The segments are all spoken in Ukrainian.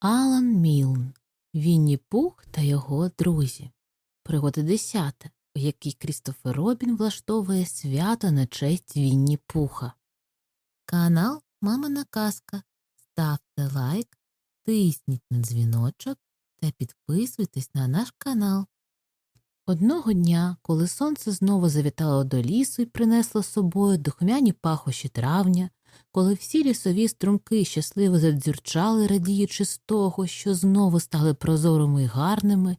Алан Мілн, Вінні Пух та його друзі. Пригода десята, у якій Крістофер Робін влаштовує свято на честь Вінні Пуха. Канал Мамина Казка. Ставте лайк, тисніть на дзвіночок та підписуйтесь на наш канал. Одного дня, коли сонце знову завітало до лісу і принесло з собою духмяні пахощі травня, коли всі лісові струмки щасливо задзюрчали, радіючи з того, що знову стали прозорими й гарними,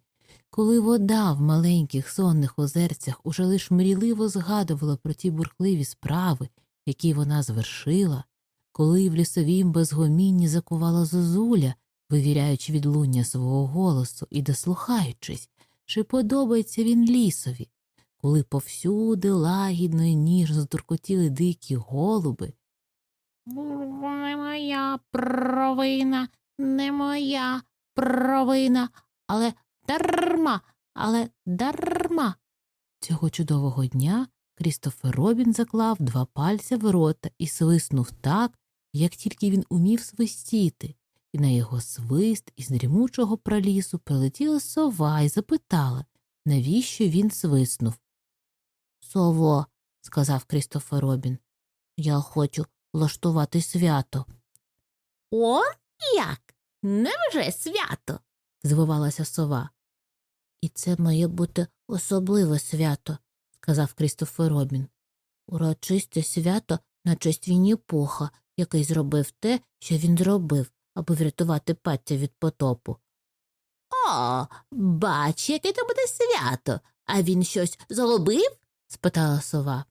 коли вода в маленьких сонних озерцях уже лиш мрійливо згадувала про ті бурхливі справи, які вона звершила, коли в лісовім безгомінні закувала зозуля, вивіряючи відлуння свого голосу і дослухаючись, чи подобається він лісові, коли повсюди лагідно й ніжно здуркотіли дикі голуби, не моя провина, не моя провина, але дарма, але дарма. Цього чудового дня Крістофер Робін заклав два пальця в рота і свиснув так, як тільки він умів свистіти, і на його свист із дрімучого пралісу прилетіла сова і запитала, навіщо він свиснув. Сово, сказав Крістофер Робін, я хочу влаштувати свято. О, як? Невже свято? звивалася сова. І це має бути особливе свято, сказав Крістофер Робін. Урочисте свято на честь Вінні-Пуха, який зробив те, що він зробив, аби врятувати паття від потопу. О, бач, яке то буде свято. А він щось зробив? спитала сова.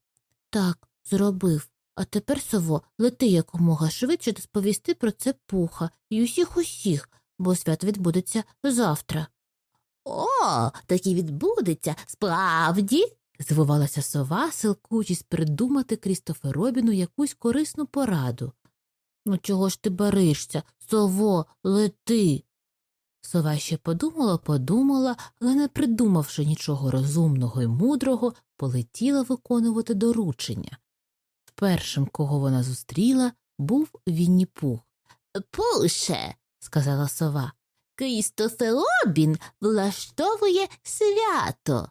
Так, зробив. А тепер, сово, лети якомога швидше та сповісти про це пуха і усіх усіх, бо свято відбудеться завтра. О, так і відбудеться, справді. Звивалася сова, силкуючись придумати Крістофер Робіну якусь корисну пораду. Ну, чого ж ти баришся? Сово, лети. Сова ще подумала, подумала, але, не придумавши нічого розумного і мудрого, полетіла виконувати доручення. Першим, кого вона зустріла, був Вінні Пух. Пуше, сказала сова. Крістофер влаштовує свято.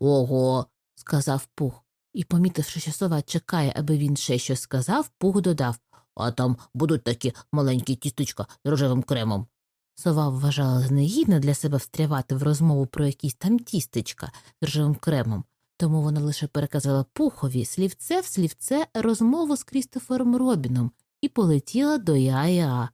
Ого, сказав Пух. І, помітивши, що сова чекає, аби він ще щось сказав, Пух додав А там будуть такі маленькі тістечка з рожевим кремом. Сова вважала знегідно для себе встрявати в розмову про якісь там тістечка з рожевим кремом, тому вона лише переказала Пухові слівце в слівце розмову з Крістофером Робіном і полетіла до Яя.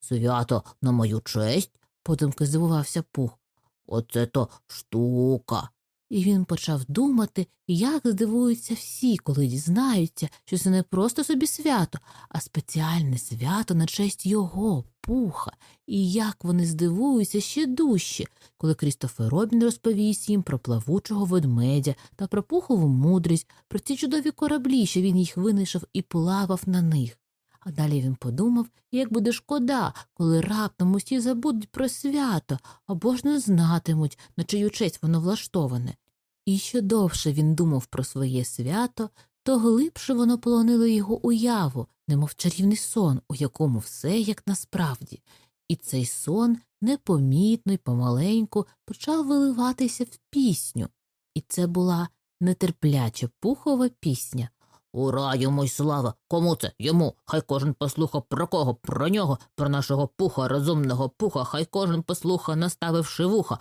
Свято на мою честь, подумки здивувався Пух. Оце то штука. І він почав думати, як здивуються всі, коли дізнаються, що це не просто собі свято, а спеціальне свято на честь його, пуха, і як вони здивуються ще дужче, коли Крістофер Робін розповість їм про плавучого ведмедя та про пухову мудрість, про ці чудові кораблі, що він їх винайшов і плавав на них. А далі він подумав, як буде шкода, коли раптом усі забудуть про свято або ж не знатимуть, на чию честь воно влаштоване. І що довше він думав про своє свято, то глибше воно полонило його уяву, немов чарівний сон, у якому все як насправді. І цей сон непомітно й помаленьку почав виливатися в пісню. І це була нетерпляча пухова пісня. Ура йому й слава! Кому це? Йому? Хай кожен послуха про кого? Про нього, про нашого пуха, розумного пуха, хай кожен послуха, наставивши вуха.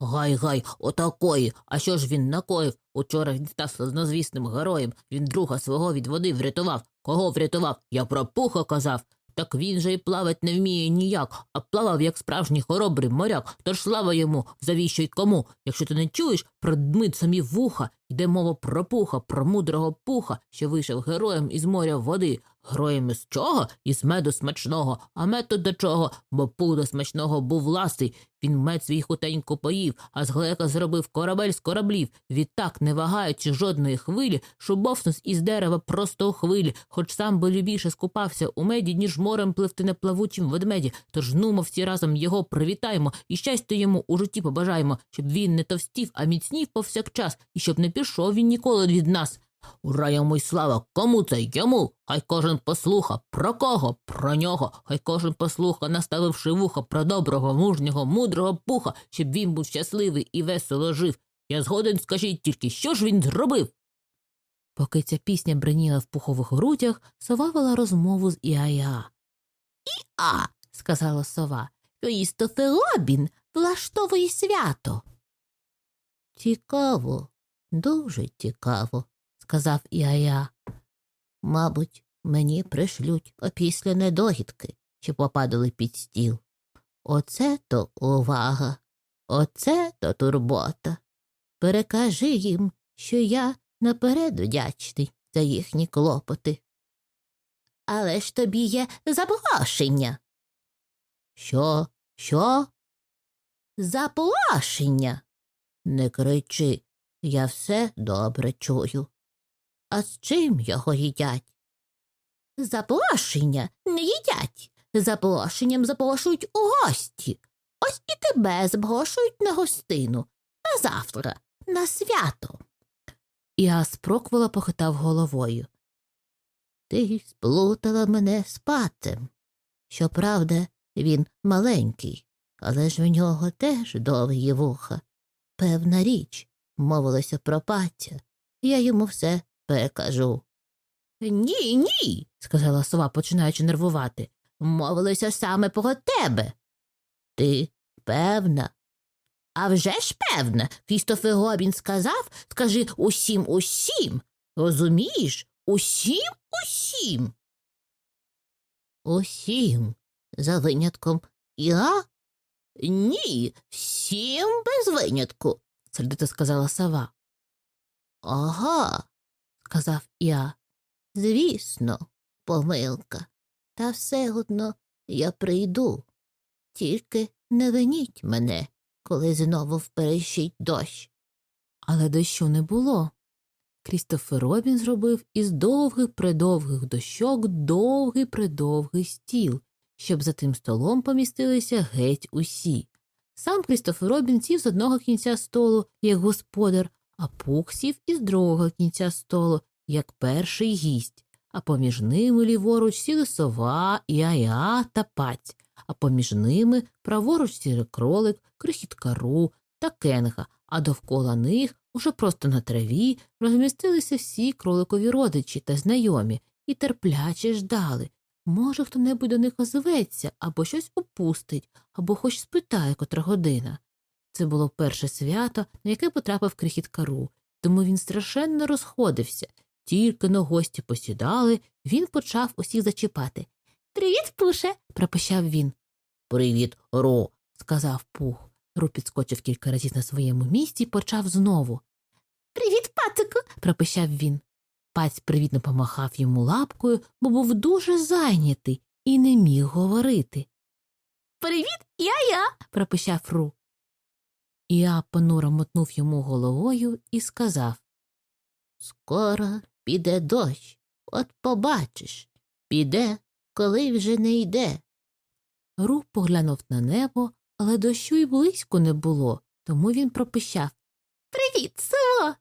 Гай гай, отакої. А що ж він накоїв? Учора він став славнозвісним героєм. Він друга свого від води врятував. Кого врятував? Я про пуха казав. Так він же й плавать не вміє ніяк, а плавав, як справжній хоробрий моряк. Тож слава йому, завіщо й кому. Якщо ти не чуєш, продмить самі вуха. Йде мова про пуха, про мудрого пуха, що вийшов героєм із моря води. Героєм із чого? Із меду смачного. А мед до чого? Бо пух до смачного був ласий. Він мед свій хутенько поїв, а з глека зробив корабель з кораблів. Відтак, не вагаючи жодної хвилі, шубовснув із дерева просто у хвилі, хоч сам би любіше скупався у меді, ніж морем пливти на плавучим ведмеді. Тож нумо всі разом його привітаємо і щастя йому у житті побажаємо, щоб він не товстів, а міцнів повсякчас, і щоб не пішов він ніколи від нас. Ура йому й слава! Кому це? Йому? Хай кожен послуха. Про кого? Про нього. Хай кожен послуха, наставивши вуха про доброго, мужнього, мудрого пуха, щоб він був щасливий і весело жив. Я згоден, скажіть тільки, що ж він зробив? Поки ця пісня бреніла в пухових грудях, сова вела розмову з Іая. А, сказала сова, Крістофер влаштовує свято. Цікаво, дуже цікаво, сказав Іая. Мабуть, мені пришлють опісля недогідки, що попадали під стіл. Оце то увага, оце то турбота. Перекажи їм, що я наперед вдячний за їхні клопоти. Але ж тобі є запрошення. Що, що? Запрошення. Не кричи, я все добре чую. А з чим його їдять? Запрошення не їдять. Запрошенням запрошують у гості. Ось і тебе запрошують на гостину. На завтра, на свято. Я спроквола похитав головою. Ти сплутала мене з патем. Щоправда, він маленький, але ж в нього теж довгі вуха. Певна річ, мовилося про паття. Я йому все перекажу. Ні, ні, сказала сова, починаючи нервувати. Мовилися саме про тебе. Ти певна? А вже ж певна, Крістофер Робін сказав, скажи усім усім. Розумієш? Усім усім. Усім, за винятком я? Ні, всім без винятку, сердито сказала сова. Ага, сказав я. Звісно, помилка. Та все одно я прийду. Тільки не виніть мене, коли знову вперещить дощ. Але дощу не було. Крістофер Робін зробив із довгих придовгих дощок довгий придовгий стіл, щоб за тим столом помістилися геть усі. Сам Крістофер Робін сів з одного кінця столу, як господар, а Пух сів із другого кінця столу, як перший гість, а поміж ними ліворуч сіли сова, яя та паць, а поміж ними праворуч сіли кролик, крихіткару та кенга, а довкола них, уже просто на траві, розмістилися всі кроликові родичі та знайомі і терпляче ждали. Може, хто-небудь до них озветься, або щось упустить, або хоч спитає, котра година. Це було перше свято, на яке потрапив крихіткару, тому він страшенно розходився. Тільки но гості посідали, він почав усіх зачіпати. Привіт, Пуше. пропищав він. Привіт, Ро, сказав Пух. Ру підскочив кілька разів на своєму місці і почав знову. Привіт, пацику. пропищав він. Паць привітно помахав йому лапкою, бо був дуже зайнятий і не міг говорити. Привіт, я-я. пропищав Ру. Я понуро мотнув йому головою і сказав Скоро піде дощ, от побачиш, піде, коли вже не йде. Ру поглянув на небо, але дощу й близько не було, тому він пропищав Привіт, сово.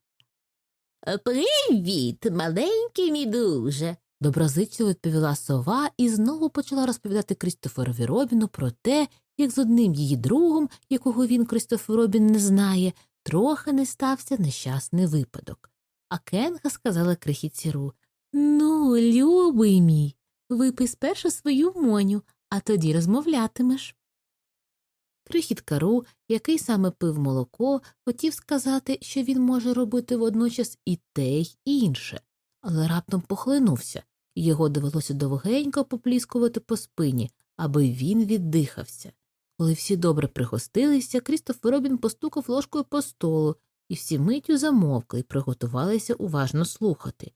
Привіт, маленький мій друже. Доброзичливо відповіла сова і знову почала розповідати Крістоферові Робіну про те, як з одним її другом, якого він Крістофер Робін не знає, трохи не стався нещасний випадок. А Кенга сказала крихітці Ру Ну, любий мій, випий спершу свою моню, а тоді розмовлятимеш. Крихітка Ру, який саме пив молоко, хотів сказати, що він може робити водночас і те, й інше, але раптом похлинувся, його довелося довгенько попліскувати по спині, аби він віддихався. Коли всі добре пригостилися, Крістофер Робін постукав ложкою по столу, і всі миттю замовкли і приготувалися уважно слухати.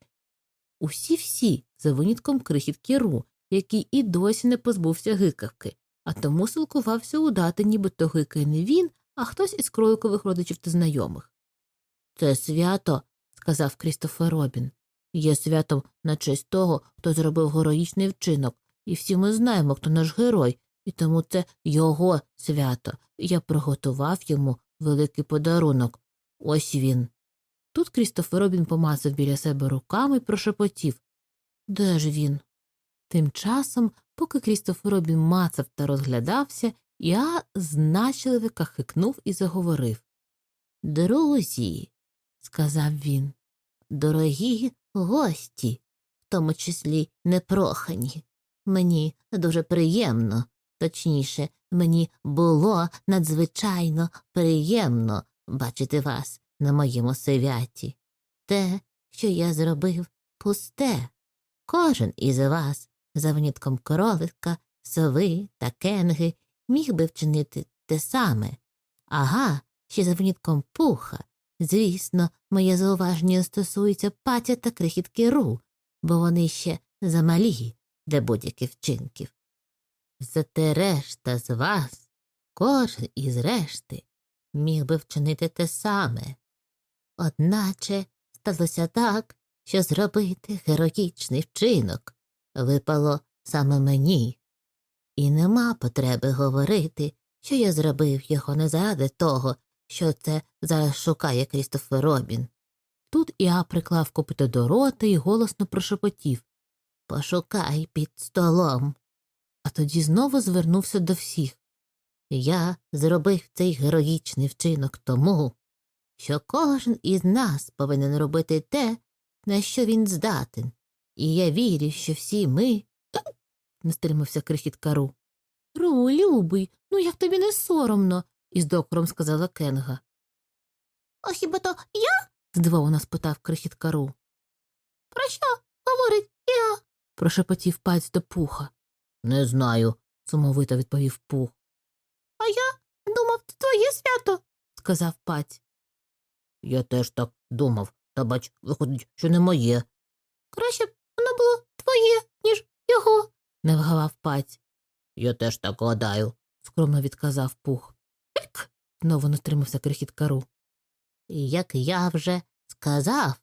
Усі всі, за винятком крихітки Ру, який і досі не позбувся гикавки, а тому силкувався удати, нібито гикає не він, а хтось із кроликових родичів та знайомих. Це свято, сказав Крістофер Робін, є святом на честь того, хто зробив героїчний вчинок, і всі ми знаємо, хто наш герой, і тому це його свято. Я приготував йому великий подарунок. Ось він. Тут Крістофер Робін помацав біля себе руками і прошепотів Де ж він? Тим часом, поки Крістофер Робін мацав та розглядався, я значливо кахикнув і заговорив. Друзі, сказав він, дорогі гості, в тому числі непрохані. Мені дуже приємно, точніше, мені було надзвичайно приємно бачити вас на моєму святі. Те, що я зробив, пусте. Кожен із вас, за винятком кролика, сови та кенги, міг би вчинити те саме. Ага, ще за винятком пуха. Звісно, моє зауваження стосується патя та крихітки ру, бо вони ще замалі для будь-яких вчинків. Зате решта з вас, кожен із решти, міг би вчинити те саме. Одначе сталося так, що зробити героїчний вчинок випало саме мені, і нема потреби говорити, що я зробив його не заради того, що це зараз шукає Крістофер Робін. Тут Іа приклав копито до рота і голосно прошепотів Пошукай під столом. А тоді знову звернувся до всіх. Я зробив цей героїчний вчинок тому, що кожен із нас повинен робити те, на що він здатен, і я вірю, що всі ми. не стримався крихітка Ру. Ру, любий, ну як тобі не соромно, із докором сказала Кенга. А хіба то я? здивовано спитав крихітка Ру. Про що говорить я? прошепотів паць до пуха. Не знаю, сумовито відповів пух, А я думав, це твоє свято. сказав паць. Я теж так думав, та бач, виходить, що не моє, Краще б твоє, ніж його. не вгавав паць. Я теж так гадаю, скромно відказав пух. Ек. знову не стримався крихітка Ру. Як я вже сказав,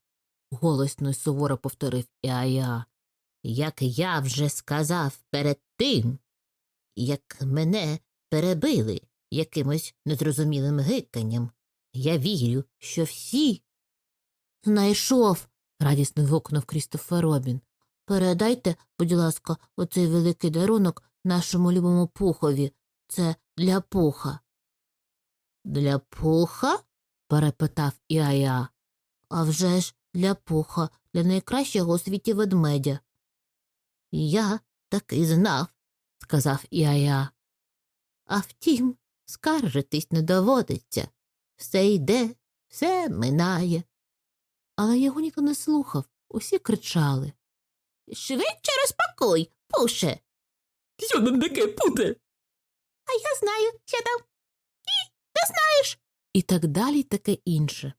голосно й суворо повторив Іая. Як я вже сказав перед тим, як мене перебили якимось незрозумілим гиканням, я вірю, що всі. Знайшов. радісно вигукнув Крістофер Робін. Передайте, будь ласка, оцей великий дарунок нашому любому пухові. Це для пуха. Для пуха? перепитав Іая. «А вже ж для пуха, для найкращого у світі ведмедя. Я так і знав, сказав Іая. А втім, скаржитись не доводиться. Все йде, все минає. Але його ніхто не слухав, усі кричали. Швидше розпакуй, пуше. Що нам таке путе? А я знаю, що там. І так далі, й таке інше.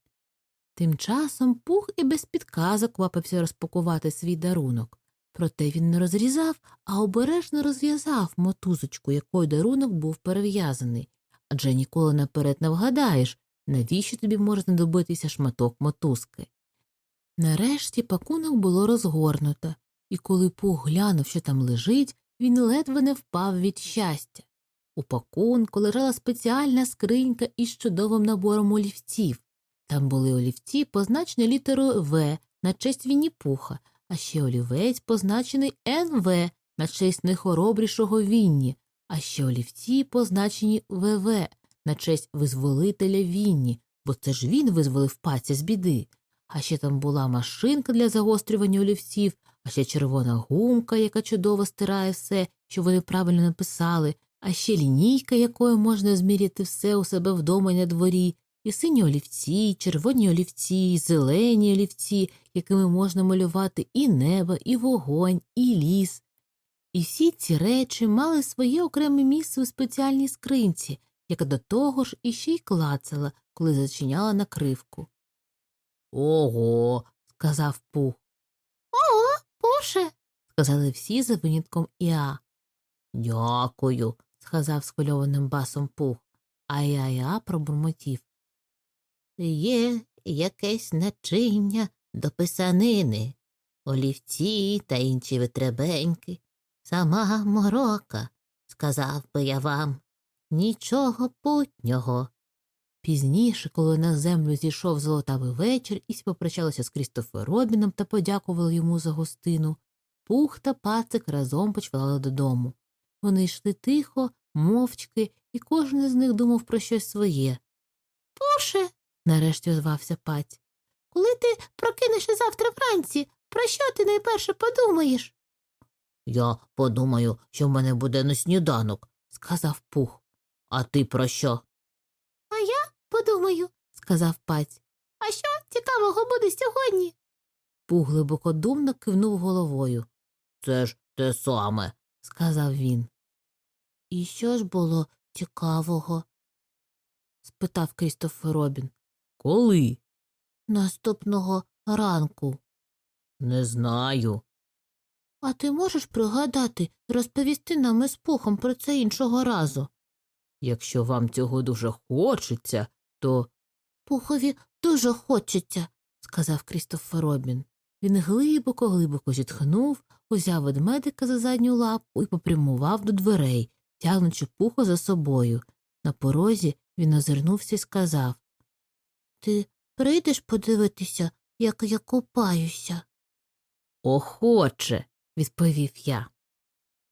Тим часом пух і без підказок квапився розпакувати свій дарунок. Проте він не розрізав, а обережно розв'язав мотузочку, якою дарунок був перев'язаний. Адже ніколи наперед не вгадаєш, навіщо тобі може знадобитися шматок мотузки. Нарешті пакунок було розгорнуто, і коли пух глянув, що там лежить, він ледве не впав від щастя. У пакунку лежала спеціальна скринька із чудовим набором олівців. Там були олівці, позначені літерою В на честь Вінні-Пуха, а ще олівець, позначений НВ на честь найхоробрішого Вінні, а ще олівці, позначені ВВ на честь визволителя Вінні, бо це ж він визволив паця з біди. А ще там була машинка для загострювання олівців, а ще червона гумка, яка чудово стирає все, що вони правильно написали, а ще лінійка, якою можна зміряти все у себе вдома і на дворі, і сині олівці, і червоні олівці, і зелені олівці, якими можна малювати і небо, і вогонь, і ліс. І всі ці речі мали своє окреме місце у спеціальній скринці, яка до того ж іще й клацала, коли зачиняла накривку. Ого, сказав пух. Пуше. сказали всі за винятком Іа. Дякую, сказав схвильованим басом пух, а Іа пробурмотів. Є якесь начиння до писанини, олівці та інші витребеньки. Сама морока, сказав би я вам, нічого путнього. Пізніше, коли на землю зійшов золотавий вечір і попрощалися з Крістофер Робіном та подякували йому за гостину, Пух та пацик разом почвали додому. Вони йшли тихо, мовчки, і кожен із них думав про щось своє. Пуше, Нарешті озвався паць. коли ти прокинешся завтра вранці, про що ти найперше подумаєш? Я подумаю, що в мене буде на сніданок, сказав пух. А ти про що? Подумаю, сказав паць. а що цікавого буде сьогодні? Пух глибокодумно кивнув головою. Це ж те саме, сказав він. І що ж було цікавого? спитав Крістофер Робін. Коли? Наступного ранку. Не знаю. А ти можеш пригадати, розповісти нам із пухом про це іншого разу? Якщо вам цього дуже хочеться, то. Пухові дуже хочеться, сказав Крістофер Робін. Він глибоко глибоко зітхнув, узяв ведмедика за задню лапу і попрямував до дверей, тягнучи пухо за собою. На порозі він озирнувся і сказав Ти прийдеш подивитися, як я купаюся? Охоче, відповів я.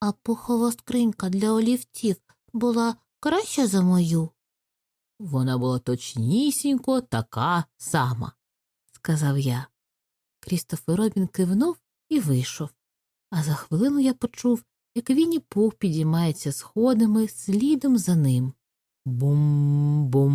А пухова скринька для олівців була краща за мою. Вона була точнісінько така сама, сказав я. Крістофер Робін кивнув і вийшов. А за хвилину я почув, як Вінні Пух підіймається сходами слідом за ним. Бум-бум-бум.